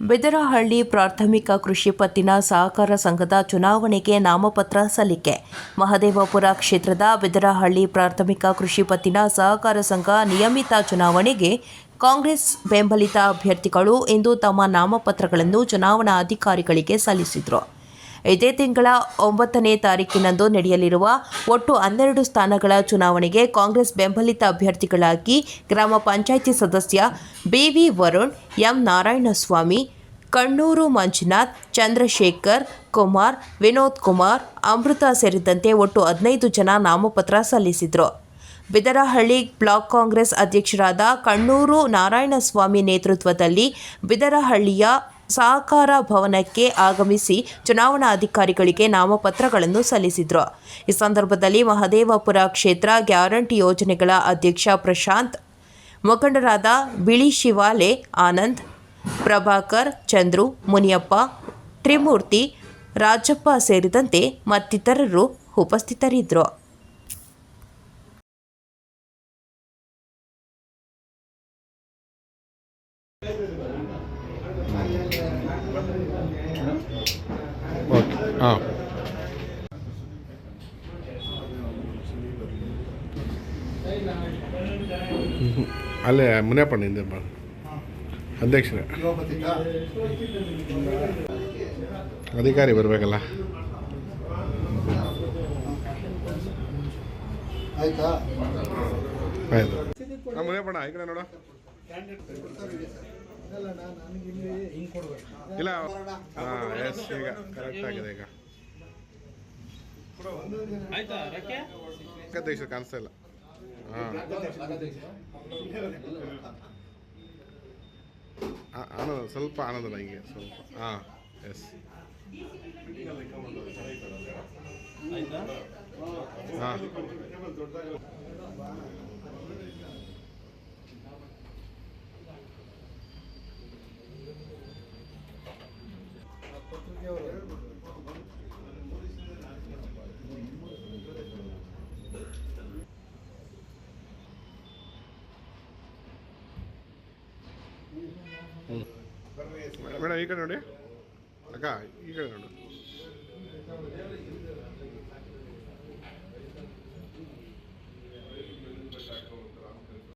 ಬಿದರಹಳ್ಳಿ ಪ್ರಾಥಮಿಕ ಕೃಷಿ ಪತ್ತಿನ ಸಹಕಾರ ಸಂಘದ ಚುನಾವಣೆಗೆ ನಾಮಪತ್ರ ಸಲ್ಲಿಕೆ. ಮಹದೇವಪುರ ಕ್ಷೇತ್ರದ ಬೆದರಹಳ್ಳಿ ಪ್ರಾಥಮಿಕ ಕೃಷಿ ಪತ್ತಿನ ಸಹಕಾರ ಸಂಘ ನಿಯಮಿತ ಚುನಾವಣೆಗೆ ಕಾಂಗ್ರೆಸ್ ಬೆಂಬಲಿತ ಅಭ್ಯರ್ಥಿಗಳು ಇಂದು ತಮ್ಮ ನಾಮಪತ್ರಗಳನ್ನು ಚುನಾವಣಾ ಅಧಿಕಾರಿಗಳಿಗೆ ಸಲ್ಲಿಸಿದರು. ಇದೇ ತಿಂಗಳ ಒಂಬತ್ತನೇ ತಾರೀಕಿನಂದು ನಡೆಯಲಿರುವ ಒಟ್ಟು ಹನ್ನೆರಡು ಸ್ಥಾನಗಳ ಚುನಾವಣೆಗೆ ಕಾಂಗ್ರೆಸ್ ಬೆಂಬಲಿತ ಅಭ್ಯರ್ಥಿಗಳಾಗಿ ಗ್ರಾಮ ಪಂಚಾಯಿತಿ ಸದಸ್ಯ B V Varun, M. Narayanaswamy, Kannur Manjunath, Chandrashekar Kumar, Vinod Kumar, Amrutha ಸೇರಿದಂತೆ ಒಟ್ಟು ಹದಿನೈದು ಜನ ನಾಮಪತ್ರ ಸಲ್ಲಿಸಿದರು. ಬಿದರಹಳ್ಳಿ ಬ್ಲಾಕ್ ಕಾಂಗ್ರೆಸ್ ಅಧ್ಯಕ್ಷರಾದ ಕಣ್ಣೂರು ನಾರಾಯಣಸ್ವಾಮಿ ನೇತೃತ್ವದಲ್ಲಿ ಬಿದರಹಳ್ಳಿಯ ಸಹಕಾರ ಭವನಕ್ಕೆ ಆಗಮಿಸಿ ಚುನಾವಣಾ ಅಧಿಕಾರಿಗಳಿಗೆ ನಾಮಪತ್ರಗಳನ್ನು ಸಲ್ಲಿಸಿದರು. ಈ ಸಂದರ್ಭದಲ್ಲಿ ಮಹದೇವಪುರ ಕ್ಷೇತ್ರ ಗ್ಯಾರಂಟಿ ಯೋಜನೆಗಳ ಅಧ್ಯಕ್ಷ ಪ್ರಶಾಂತ್, ಮುಖಂಡರಾದ ಬಿಳಿ ಶಿವಾಲೆ ಆನಂದ್, ಪ್ರಭಾಕರ್ ಚಂದ್ರು, ಮುನಿಯಪ್ಪ, ತ್ರಿಮೂರ್ತಿ, ರಾಜಪ್ಪ ಸೇರಿದಂತೆ ಮತ್ತಿತರರು ಉಪಸ್ಥಿತರಿದ್ದರು. ಓಕೆ ಹಾಂ ಅಲ್ಲೇ ಮುನಿಯಪ್ಪಣ್ಣ ಹಿಂದೆ ಬಾ. ಅಧ್ಯಕ್ಷರೇ. ಅಧಿಕಾರಿ ಬರಬೇಕಲ್ಲ. ಆಯ್ತಾ? ಮುನಿಯಪ್ಪಣ್ಣ ಈ ಕಡೆ ನೋಡು. ಇಲ್ಲ ಹಾಂ ಎಸ್ ಈಗ ಕರೆಕ್ಟ್ ಆಗಿದೆ ಈಗ. ಅಧ್ಯಕ್ಷರು ಕಾಣಿಸ್ತಾ ಇಲ್ಲ. ಹಾಂ. ಆನಂದ ಸ್ವಲ್ಪ ಆನಂದ ಹಿಂಗೆ ಸ್ವಲ್ಪ. ಹಾಂ ಎಸ್. ಹಾಂ. ಮೇಡಮ್ ಈ ಕಡೆ ನೋಡಿ. ಅಕ್ಕ ಈ ಕಡೆ ನೋಡು.